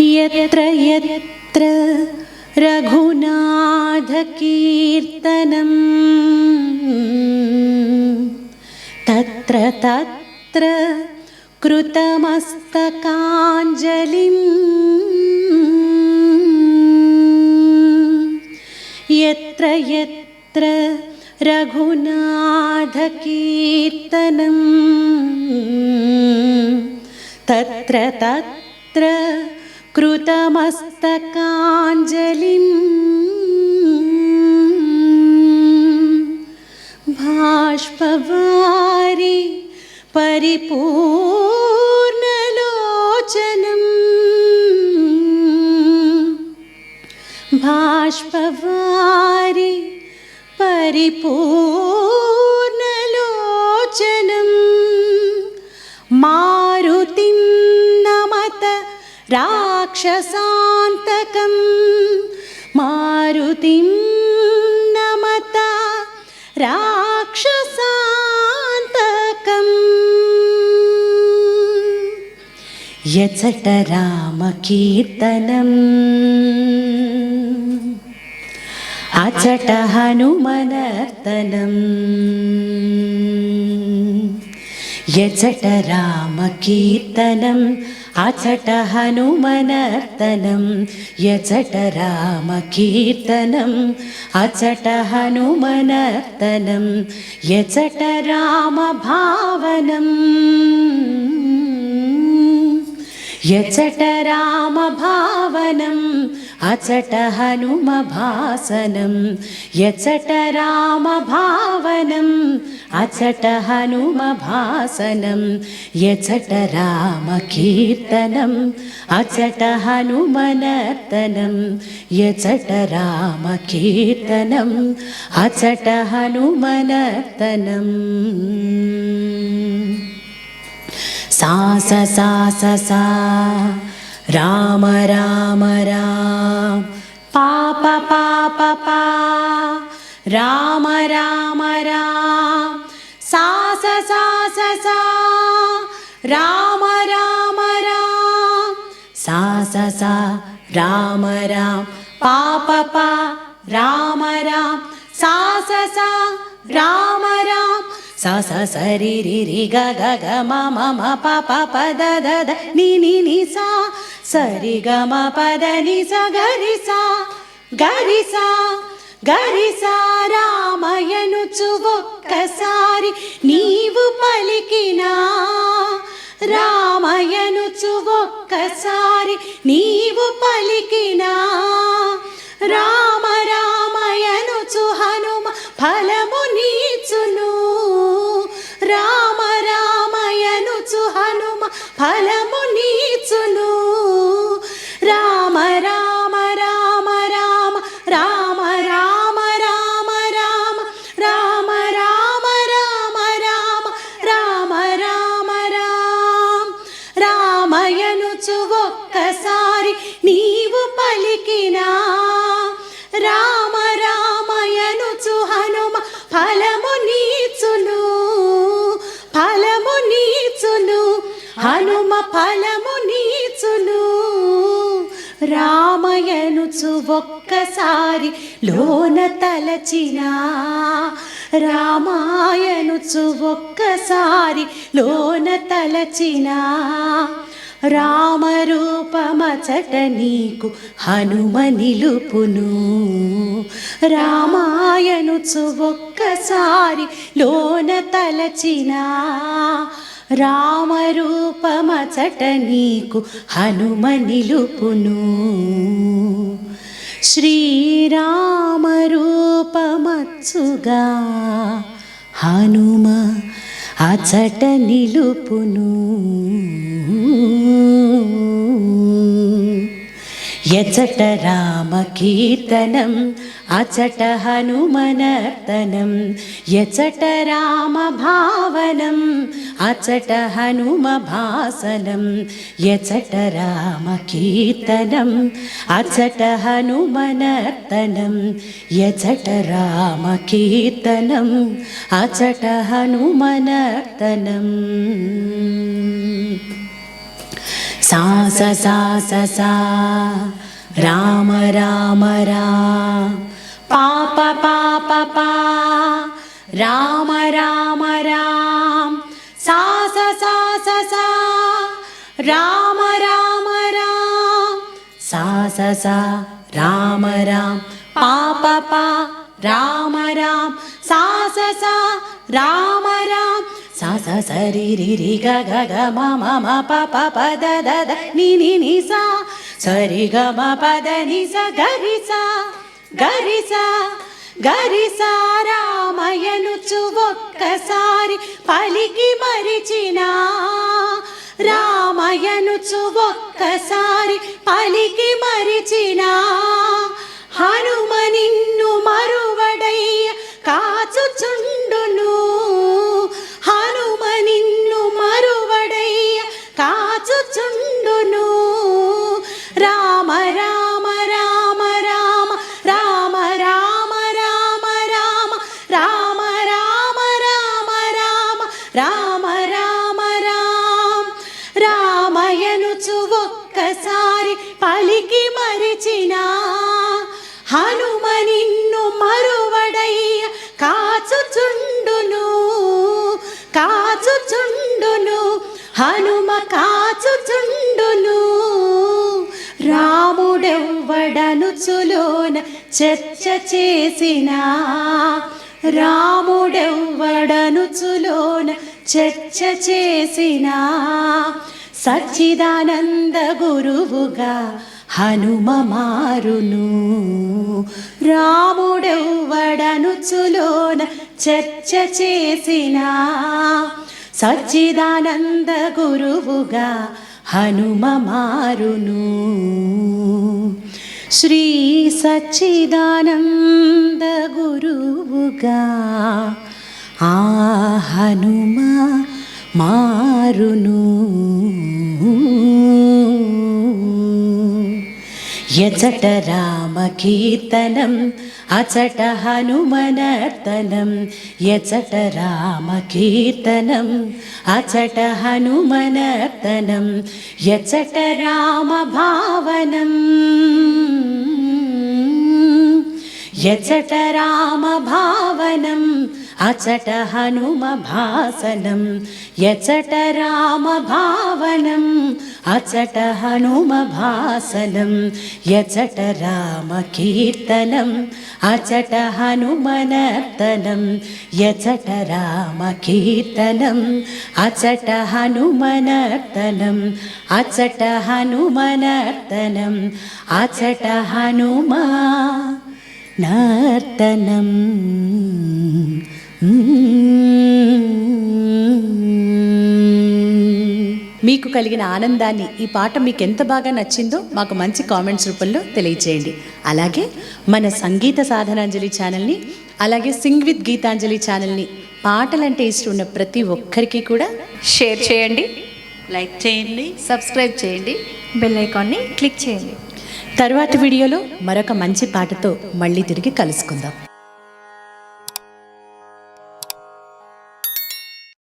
യത്ര യത്ര രഘുനാഥകീർത്തനം തത്ര തത്ര कृतमस्तकाञ्जलिं यत्र यत्र रघुनाथकीर्तनं तत्र तत्र कृतमस्तकाञ्जलिं बाष्पवारि परिपूर्णलोचनम् बाष्प राक्षसान्तकं मारुतिं नमत राक्षसान्तकम् यचट रामकीर्तनम् യജടരാമകീർത്തനം അചട ഹനുമനർത്തനം യജടരാമകീർത്തനം അചട ഹനുമനർത്തനം യജടരാമഭാവനം യജടരാമഭാവനം अचट हनुमनर्तनं हनुमभासनं यचट रामभावनम् अचट हनुमभासनं यचट रामकीर्तनम् अचट हनुमनर्तनं यचट रामकीर्तनम् अचट हनुमनर्तनम् सा स राम राम राम पापा। राम राम राम। राम राम राम। राम राम। पा पा। राम राम। सा स। राम राम। रि रि ग ग ग म म म प प प द द द। नि नि नि सा। सरि ग म प द नि ध ग रि सा। గరిసా గరిసా సా గ రామయనుచు ఒక్కసారి నీవు పలికినా రామయనుచు ఒక్కసారి నీవు పలికినా రామ రామయనుచు హనుమ ఫలము నీచును. రామ రామయనుచు హనుమ ఫలము హనుమ ఫలము నీచును రామయనుచు ఒక్కసారి లోన తలచినా రామాయనుచు ఒక్కసారి లోన తలచిన. రామరూపమచట నీకు హనుమ నిలుపును రామాయనుచు ఒక్కసారి లోన తలచినా. రామరూపమచట నీకు హనుమ నిలుపును శ్రీరామరూపమచ్చుగా హనుమ అచట నిలుపును. യചട രാമകീർത്തനം അചട ഹനുമനർത്തനം യചട രാമഭാവനം അചട ഹനുമഭാസനം യചട രാമകീർത്തനം അചട ഹനുമനർത്തനം യചട രാമകീർത്തനം അചട ഹനുമനർത്തനം സാ സ സാ സ സാ രാമ രാമ രാമ പാപ പാപ പാ. രാമ രാമ സാസ സാ സ. സാ സാ രാമ രാമ രാം. സാ സ. രാമ പാപ പാ. രാമ സാസ സാ. സ സാ രാമ രാം. സ സ സരി രി രി ഗ ഗ മ മ പ പ ദ ദ നി നി സാ. సరిగమ పదని స గరిస గరిస గరిసా రామయనుచు ఒక్కసారి పలికి మరిచిన రామయనుచు ఒక్కసారి పలికి మరిచినా హనుమ నిన్ను మరువడై కాచుచుండు రామ రామ రామ. రామయనుచు ఒక్కసారి పలికి మరిచినా హనుమ నిన్ను మరువడయ్య కాచుచుండును కాచుచుండును హనుమ కాచుచుండును. రాముడెవ్వడనుచులోన చర్చ చేసిన రాముడెవ్వడనుచులోన చర్చ చేసిన సచ్చిదానంద గురువుగా హనుమ మారును. రాముడెవ్వడనుచులోన చర్చ చేసిన సచ్చిదానంద గురువుగా హనుమ మారును. శ్రీ సచ్చిదానంద గురువుగా ആ ഹനുമ മാറുന്നു. രാമ രാമകീർത്തനം അചട ഹനുമനർത്തനം രാമ രാമകീർത്തനം അചട ഹനുമനർത്തനം ഭാവനം രാമഭാവനം. രാമ രാമഭാവനം అచట హనుమ భాసనం ఎచట రామ భావనం. అచట హనుమ భాసనం ఎచట రామ కీర్తనం. అచట హనుమనర్తనం ఎచట రామ కీర్తనం. అచట హనుమనర్తనం అచట హనుమనర్తనం అచట హనుమా నర్తనం. మీకు కలిగిన ఆనందాన్ని ఈ పాట మీకు ఎంత బాగా నచ్చిందో మాకు మంచి కామెంట్స్ రూపంలో తెలియచేయండి. అలాగే మన సంగీత సాధనాంజలి ఛానల్ని అలాగే సింగ్ విత్ గీతాంజలి ఛానల్ని పాటలంటే ఇష్టం ఉన్న ప్రతి ఒక్కరికి కూడా షేర్ చేయండి లైక్ చేయండి సబ్స్క్రైబ్ చేయండి బెల్ ఐకాన్ని క్లిక్ చేయండి. తర్వాతి వీడియోలో మరొక మంచి పాటతో మళ్ళీ తిరిగి కలుసుకుందాం.